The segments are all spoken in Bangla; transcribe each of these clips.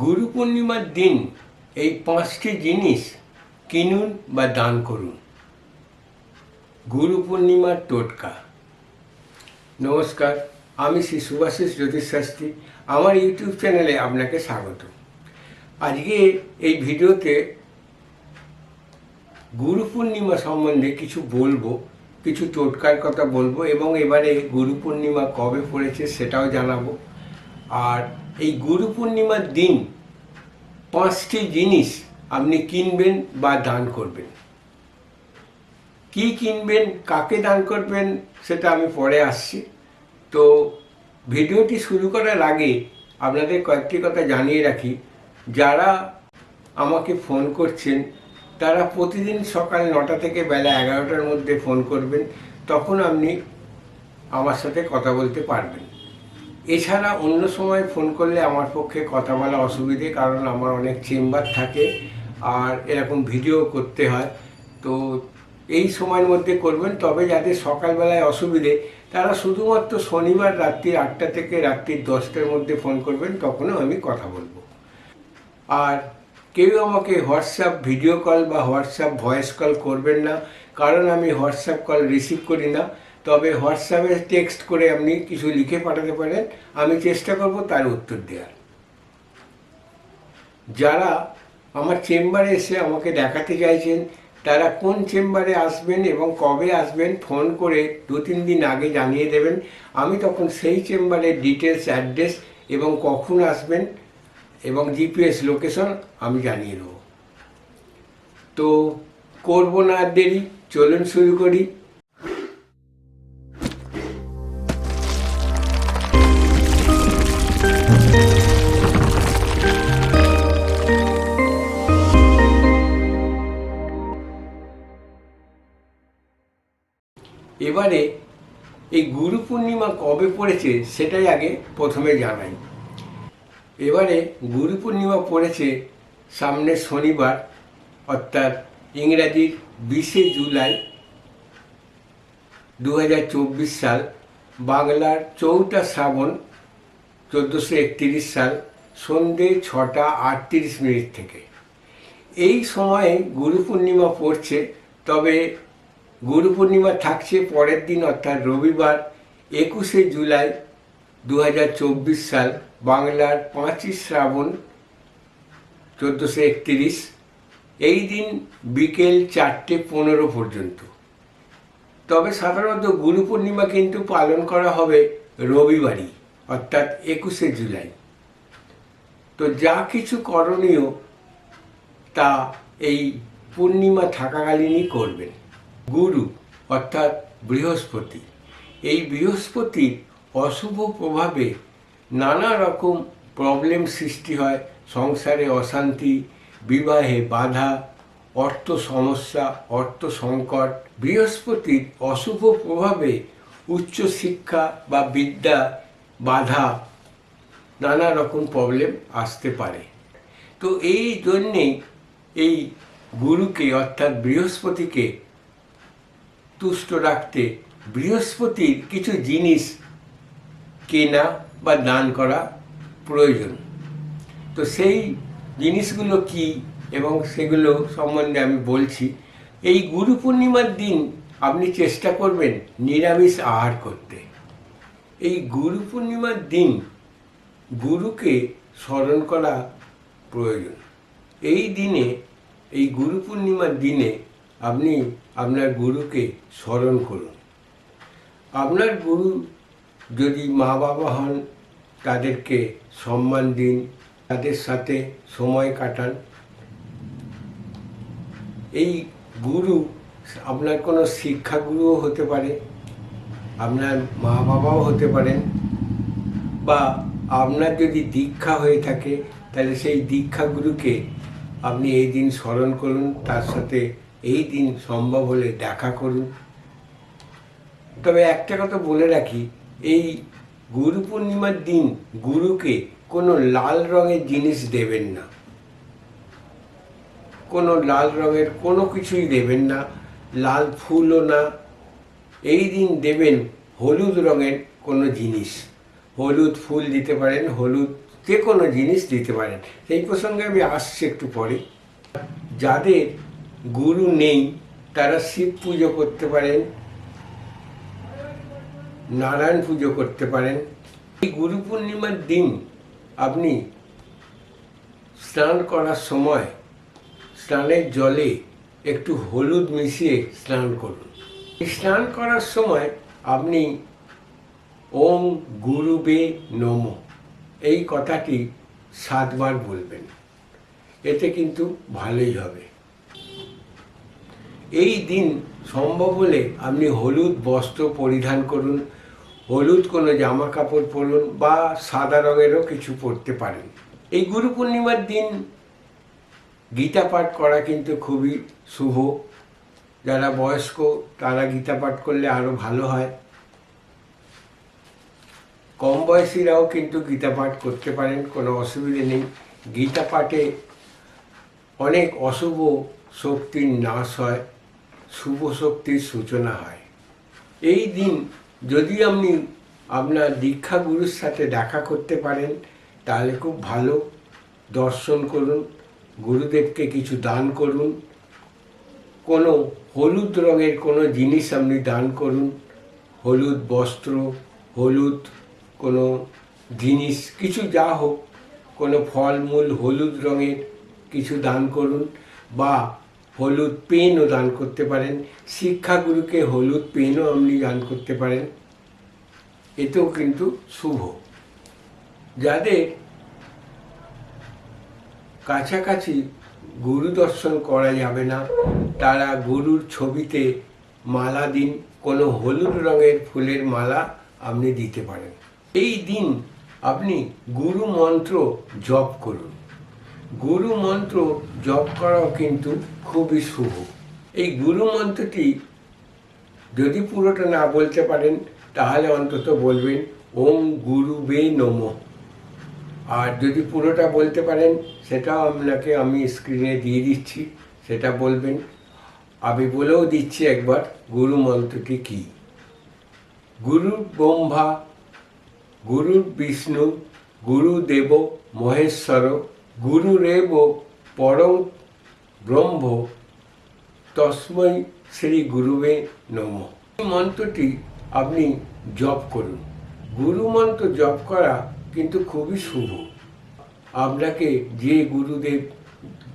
গুরু পূর্ণিমার দিন এই পাঁচটি জিনিস কিনুন বা দান করুন। গুরু পূর্ণিমার টোটকা। নমস্কার, আমি শ্রী সুভাষিস জ্যোতিষ শাস্ত্রী। আমার ইউটিউব চ্যানেলে আপনাকে স্বাগত। আজকে এই ভিডিওতে গুরু পূর্ণিমা সম্বন্ধে কিছু বলব, কিছু টোটকার কথা বলব এবং এবারে গুরু পূর্ণিমা কবে পড়েছে সেটাও জানাব। আর এই গুরু পূর্ণিমার দিন পাঁচটি জিনিস আপনি কিনবেন বা দান করবেন। কি কিনবেন, কাকে দান করবেন, সেটা আমি পরে আসছি। তো ভিডিওটি শুরু করার আগে আপনাদের কয়েকটি কথা জানিয়ে রাখি। যারা আমাকে ফোন করছেন, তারা প্রতিদিন সকাল নটা থেকে বেলা এগারোটার মধ্যে ফোন করবেন, তখন আপনি আমার সাথে কথা বলতে পারবেন। এছাড়া অন্য সময় ফোন করলে আমার পক্ষে কথা বলা অসুবিধে, কারণ আমার অনেক চেম্বার থাকে আর এরকম ভিডিও করতে হয়। তো এই সময়ের মধ্যে করবেন, তবে যাদের সকালবেলায় অসুবিধে, তারা শুধুমাত্র শনিবার রাত্রি আটটা থেকে রাত্রি দশটার মধ্যে ফোন করবেন, তখনও আমি কথা বলব। আর কেউ আমাকে হোয়াটসঅ্যাপ ভিডিও কল বা হোয়াটসঅ্যাপ ভয়েস কল করবেন না, কারণ আমি হোয়াটসঅ্যাপ কল রিসিভ করি না। তবে হোয়াটসঅ্যাপে টেক্সট করে আপনি কিছু লিখে পাঠাতে পারেন। আমি চেষ্টা করব তার উত্তর দেওয়ার। যারা আমার চেম্বারে এসে আমাকে দেখাতে চাইছেন, তারা কোন চেম্বারে আসবেন এবং কবে আসবেন ফোন করে দু, তিন দিন আগে জানিয়ে দেবেন। আমি তখন সেই চেম্বারের ডিটেলস, অ্যাড্রেস এবং কখন আসবেন এবং জিপিএস লোকেশন আমি জানিয়ে দেবো। তো করব না দেরি, চলুন শুরু করি। এবারে এই গুরু পূর্ণিমা কবে পড়েছে সেটাই আগে প্রথমে জানাই। এবারে গুরু পূর্ণিমা পড়েছে সামনের শনিবার, অর্থাৎ ইংরাজির বিশে জুলাই দু হাজার চব্বিশ সাল, বাংলার চৌঠা শ্রাবণ চোদ্দোশো সাল, সন্ধে ছটা আটত্রিশ মিনিট থেকে। এই সময়ে গুরু পূর্ণিমা পড়ছে, তবে গুরু পূর্ণিমা থাকছে পরের দিন, অর্থাৎ রবিবার, একুশে জুলাই দু হাজার চব্বিশ সাল, বাংলার পাঁচই শ্রাবণ চোদ্দোশো একত্রিশ। এই দিন বিকেল চারটে পনেরো পর্যন্ত। তবে সাধারণত গুরু পূর্ণিমা কিন্তু পালন করা হবে রবিবারই, অর্থাৎ একুশে জুলাই। তো যা কিছু করণীয় তা এই পূর্ণিমা থাকাকালীনই করবেন। গুরু, অর্থাৎ বৃহস্পতি। এই বৃহস্পতির অশুভ প্রভাবে নানা রকম প্রবলেম সৃষ্টি হয়। সংসারে অশান্তি, বিবাহে বাধা, অর্থ সমস্যা, অর্থ সংকট। বৃহস্পতির অশুভ প্রভাবে উচ্চশিক্ষা বা বিদ্যা বাধা নানা রকম প্রবলেম আসতে পারে। তো এই জন্যেই এই গুরুকে, অর্থাৎ বৃহস্পতিকে তুষ্ট রাখতে বৃহস্পতির কিছু জিনিস কেনা বা দান করা প্রয়োজন। তো সেই জিনিসগুলো কি এবং সেগুলো সম্বন্ধে আমি বলছি। এই গুরু পূর্ণিমার দিন আপনি চেষ্টা করবেন নিরামিষ আহার করতে। এই গুরু পূর্ণিমার দিন গুরুকে স্মরণ করা প্রয়োজন। এই দিনে, এই গুরু পূর্ণিমার দিনে আপনি আপনার গুরুকে স্মরণ করুন। আপনার গুরু যদি মা বাবা হন, তাদেরকে সম্মান দিন, তাদের সাথে সময় কাটান। এই গুরু, আপনার কোনো শিক্ষাগুরুও হতে পারে, আপনার মা বাবাও হতে পারেন। বা আপনার যদি দীক্ষা হয়ে থাকে, তাহলে সেই দীক্ষাগুরুকে আপনি এই দিন স্মরণ করুন, তার সাথে এই দিন সম্ভব হলে দেখা করুন। তবে একটা কথা বলে রাখি, এই গুরু পূর্ণিমার দিন গুরুকে কোনো লাল রঙের জিনিস দেবেন না। কোনো লাল রঙের কোনো কিছুই দেবেন না, লাল ফুলও না। এই দিন দেবেন হলুদ রঙের কোনো জিনিস। হলুদ ফুল দিতে পারেন, হলুদ যে কোনো জিনিস দিতে পারেন। সেই প্রসঙ্গে আমি আসছি একটু পরে। যাদের গুরু নেই, তারা শিব পুজো করতে পারেন, নারায়ণ পুজো করতে পারেন। এই গুরু পূর্ণিমার দিন আপনি স্নান করার সময় স্নানের জলে একটু হলুদ মিশিয়ে স্নান করুন। স্নান করার সময় আপনি ওম গুরুবে নম, এই কথাটি সাতবার বলবেন। এতে কিন্তু ভালোই হবে। এই দিন সম্ভব হলে আপনি হলুদ বস্ত্র পরিধান করুন, হলুদ কোনো জামা কাপড় পরুন বা সাদা রঙেরও কিছু পরতে পারেন। এই গুরু পূর্ণিমার দিন গীতা পাঠ করা কিন্তু খুবই শুভ। যারা বয়স্ক, তারা গীতা পাঠ করলে আরও ভালো হয়। কম বয়সীরাও কিন্তু গীতা পাঠ করতে পারেন, কোনো অসুবিধে নেই। গীতা পাঠে অনেক অশুভ শক্তির নাশ হয়। শুভ শক্তির সূচনা হয়। এই দিন যদি আপনি আপনার দীক্ষা গুরুর সাথে দেখা করতে পারেন, তাহলে খুব ভালো। দর্শন করুন, গুরুদেবকে কিছু দান করুন। কোনো হলুদ রঙের কোনো জিনিস আপনি দান করুন। হলুদ বস্ত্র, হলুদ কোনো জিনিস, কিছু যা হোক, কোনো ফলমূল হলুদ রঙের কিছু দান করুন বা হলুদ পেনও দান করতে পারেন। শিক্ষাগুরুকে হলুদ পেনও আপনি দান করতে পারেন। এতেও কিন্তু শুভ। যাদের কাছাকাছি গুরু দর্শন করা যাবে না, তারা গুরুর ছবিতে মালা দিন, কোনো হলুদ রঙের ফুলের মালা আপনি দিতে পারেন। এই দিন আপনি গুরু মন্ত্র জপ করুন। গুরু মন্ত্র জপ করাও কিন্তু খুবই শুভ। এই গুরু মন্ত্রটি যদি পুরোটা না বলতে পারেন, তাহলে অন্তত বলবেন, ওম গুরু বে নমঃ। আর যদি পুরোটা বলতে পারেন, সেটাও আপনাকে আমি স্ক্রিনে দিয়ে দিচ্ছি। সেটা বলবেন, আমি বলেও দিচ্ছি একবার, গুরু মন্ত্রটি কী? গুরু ব্রহ্মা, গুরু বিষ্ণু গুরুদেব মহেশ্বর গুরুরেব পরম ব্রহ্ম, তস্মৈ শ্রী গুরুবে নম। এই মন্ত্রটি আপনি জপ করুন। গুরু মন্ত্র জপ করা কিন্তু খুবই শুভ। আপনাকে যে গুরুদেব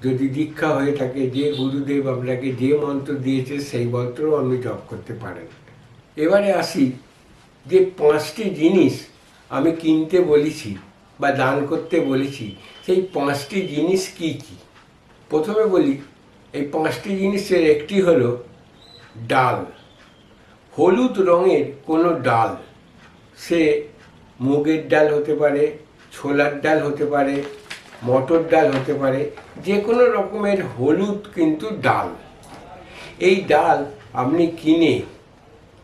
যদি দীক্ষা হয়ে থাকে, যে গুরুদেব আপনাকে যে মন্ত্র দিয়েছে, সেই মন্ত্রও আপনি জপ করতে পারেন। এবারে আসি যে পাঁচটি জিনিস আমি কিনতে বলেছি। বা দান করতে বলেছি, সেই পাঁচটি জিনিস কি কি? প্রথমে বলি, এই পাঁচটি জিনিসের একটি হলো ডাল। হলুদ রঙের কোনো ডাল, সে মুগের ডাল হতে পারে, ছোলার ডাল হতে পারে, মটর ডাল হতে পারে, যে কোনো রকমের হলুদ কিন্তু ডাল। এই ডাল আপনি কিনে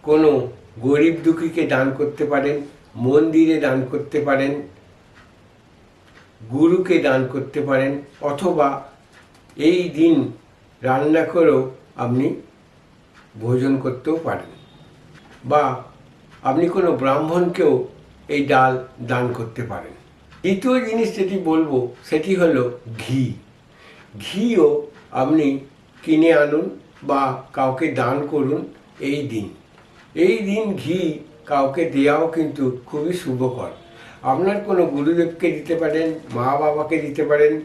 কোনো গরিব দুঃখীকে দান করতে পারেন, মন্দিরে দান করতে পারেন গুরুকে দান করতে পারেন, অথবা এই দিন রান্না করেও আপনি ভোজন করতেও পারেন। বা আপনি কোনো ব্রাহ্মণকেও এই ডাল দান করতে পারেন। দ্বিতীয় জিনিস যেটি বলব, সেটি হলো ঘি। ঘিও আপনি কিনে আনুন বা কাউকে দান করুন এই দিন। এই দিন ঘি কাউকে দেওয়াও কিন্তু খুবই শুভকর। আপনার কোনো গুরুদেবকে দিতে পারেন, মা বাবাকে দিতে পারেন,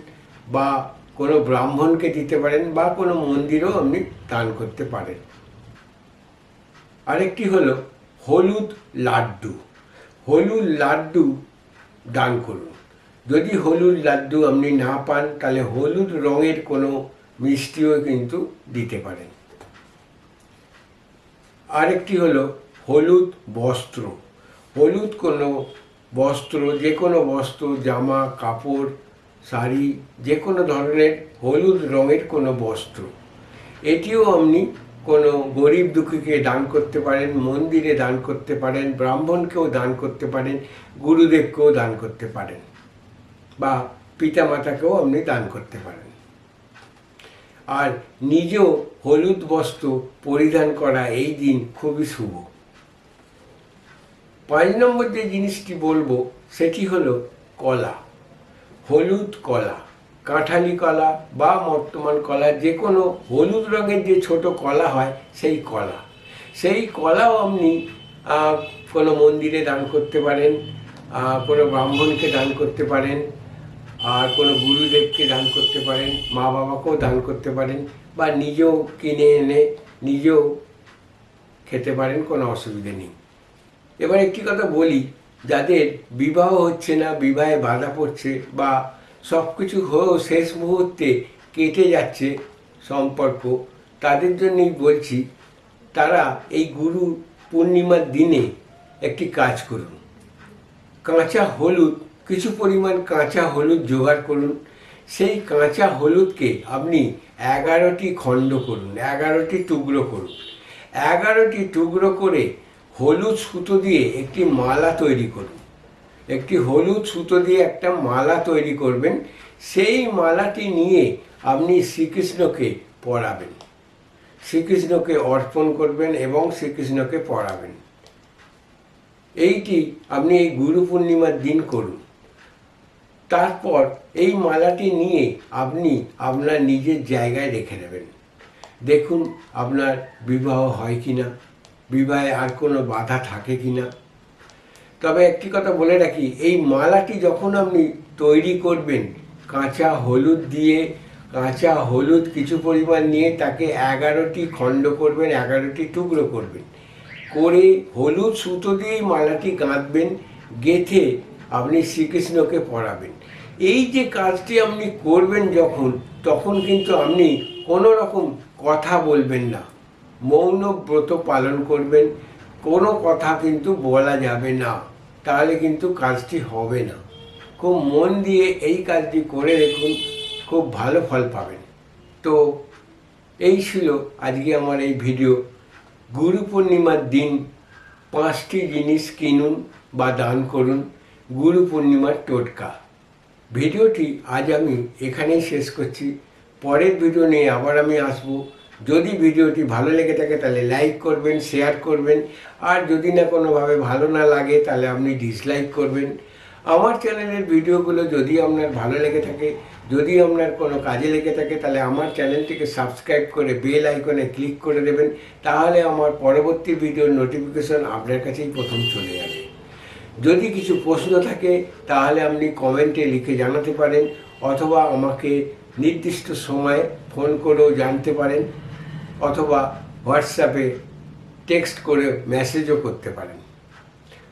বা কোনো ব্রাহ্মণকে দিতে পারেন, বা কোনো মন্দিরও আপনি দান করতে পারেন। আরেকটি হলো হলুদ লাড্ডু। হলুদ লাড্ডু দান করুন। যদি হলুদ লাড্ডু আপনি না পান, তাহলে হলুদ রঙের কোনো মিষ্টিও কিন্তু দিতে পারেন। আরেকটি হলো হলুদ বস্ত্র। হলুদ কোনো বস্ত্র যে কোনো বস্ত্র, জামা, কাপড়, শাড়ি যে কোনো ধরনের হলুদ রঙের কোনো বস্ত্র। এটিও আপনি কোনো গরিব দুঃখীকে দান করতে পারেন, মন্দিরে দান করতে পারেন, ব্রাহ্মণকেও দান করতে পারেন, গুরুদেবকেও দান করতে পারেন, বা পিতামাতাকেও আপনি দান করতে পারেন। আর নিজেও হলুদ বস্ত্র পরিধান করা এই দিন খুবই শুভ। পাঁচ নম্বর যে জিনিসটি বলব, সেটি হলো কলা, হলুদ কলা, কাঁঠালি কলা বা বর্তমান কলা, যে কোনো হলুদ রঙের যে ছোট কলা হয়, সেই কলা। সেই কলাও আপনি কোনো মন্দিরে দান করতে পারেন কোনো ব্রাহ্মণকে দান করতে পারেন, আর কোনো গুরুদেবকে দান করতে পারেন, মা বাবাকেও দান করতে পারেন, বা নিজেও কিনে এনে নিজেও খেতে পারেন, কোনো অসুবিধে নেই। এবার একটি কথা বলি, যাদের বিবাহ হচ্ছে না, বিবাহে বাধা পড়ছে বা সব কিছু হয়েও শেষ মুহূর্তে কেটে যাচ্ছে সম্পর্ক, তাদের জন্যই বলছি, তারা এই গুরু পূর্ণিমার দিনে একটি কাজ করুন। কাঁচা হলুদ, কিছু পরিমাণ কাঁচা হলুদ জোগাড় করুন। সেই কাঁচা হলুদকে আপনি এগারোটি খণ্ড করুন, এগারোটি টুকরো করুন। এগারোটি টুকরো করে হলুদ সুতো দিয়ে একটি মালা তৈরি করুন। একটি হলুদ সুতো দিয়ে একটা মালা তৈরি করবেন। সেই মালাটি নিয়ে আপনি শ্রীকৃষ্ণকে পরাবেন শ্রীকৃষ্ণকে অর্পণ করবেন এবং শ্রীকৃষ্ণকে পরাবেন এইটি আপনি এই গুরু পূর্ণিমার দিন করুন। তারপর এই মালাটি নিয়ে আপনি আপনার নিজের জায়গায় রেখে নেবেন দেখুন আপনার বিবাহ হয় কি না বিবাহে আর কোনো বাধা থাকে কি না তবে একটি কথা বলে রাখি, এই মালাটি যখন আপনি তৈরি করবেন, কাঁচা হলুদ দিয়ে, কাঁচা হলুদ কিছু পরিমাণ নিয়ে তাকে এগারোটি খণ্ড করবেন, এগারোটি টুকরো করবেন। করে হলুদ সুতো দিয়েই মালাটি গাঁথবেন, গেথে আপনি শ্রীকৃষ্ণকে পরাবেন এই যে কাজটি আপনি করবেন যখন, তখন কিন্তু আপনি কোনো রকম কথা বলবেন না। মৌন ব্রত পালন করবেন, কোনো কথা কিন্তু বলা যাবে না, তাহলে কিন্তু কাজটি হবে না। খুব মন দিয়ে এই কাজটি করে দেখুন, খুব ভালো ফল পাবেন। তো এই ছিল আজকে আমার এই ভিডিও। গুরু পূর্ণিমার দিন পাঁচটি জিনিস কিনুন বা দান করুন, গুরু পূর্ণিমার টোটকা। ভিডিওটি আজ আমি এখানেই শেষ করছি। পরের ভিডিও নিয়ে আবার আমি আসব। যদি ভিডিওটি ভালো লেগে থাকে তাহলে লাইক করবেন শেয়ার করবেন। আর যদি না কোনোভাবে ভালো না লাগে তাহলে আপনি ডিসলাইক করবেন। আমার চ্যানেলের ভিডিওগুলো যদি আপনার ভালো লেগে থাকে, যদি আপনার কোনো কাজে লেগে থাকে, তাহলে আমার চ্যানেলটিকে সাবস্ক্রাইব করে বেল আইকনে ক্লিক করে দেবেন। তাহলে আমার পরবর্তী ভিডিওর নোটিফিকেশন আপনার কাছেই প্রথম চলে যাবে। যদি কিছু প্রশ্ন থাকে, তাহলে আপনি কমেন্টে লিখে জানাতে পারেন, অথবা আমাকে নির্দিষ্ট সময়ে ফোন করেও জানতে পারেন। অথবা হোয়াটসঅ্যাপে টেক্সট করে মেসেজও করতে পারেন।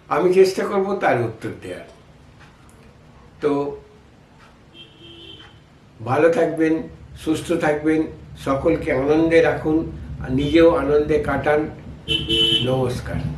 আমি চেষ্টা করব তার উত্তর দেওয়ার তো ভালো থাকবেন, সুস্থ থাকবেন, সকলকে আনন্দে রাখুন নিজেও আনন্দে কাটান। নমস্কার।